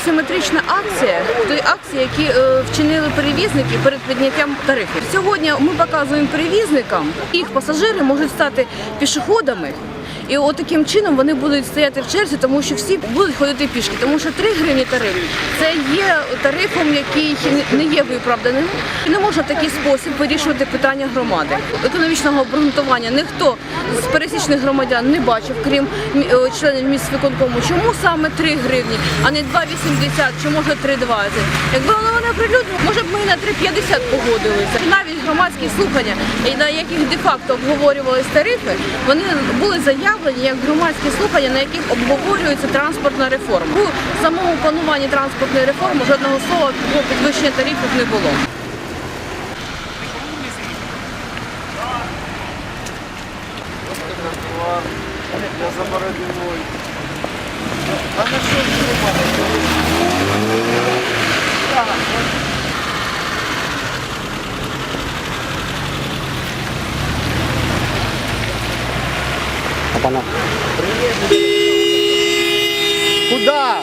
асиметрична акція той акції, які е, вчинили перевізники перед підняттям тарифів. Сьогодні ми показуємо перевізникам, їх пасажири можуть стати пішоходами. І от таким чином вони будуть стояти в черзі, тому що всі будуть ходити пішки. Тому що 3 гривні тариф це є тарифом, який не є виправданим. І не можна в такий спосіб вирішувати питання громади. Економічного обґрунтування ніхто з пересічних громадян не бачив, крім е, членів міськвиконкому. Чому саме 3 гривні, а не 2,80 чи може 3,20? Якби воно не оприлюднено, може б ми і на 3,50 погодилися. Навіть громадські слухання, на яких де-факто обговорювалися тарифи, вони були заявлені як громадські слухання, на яких обговорюється транспортна реформа. У самому плануванні транспортної реформи жодного слова про підвищення тарифів не було. Я за бородиною. А на що Куда?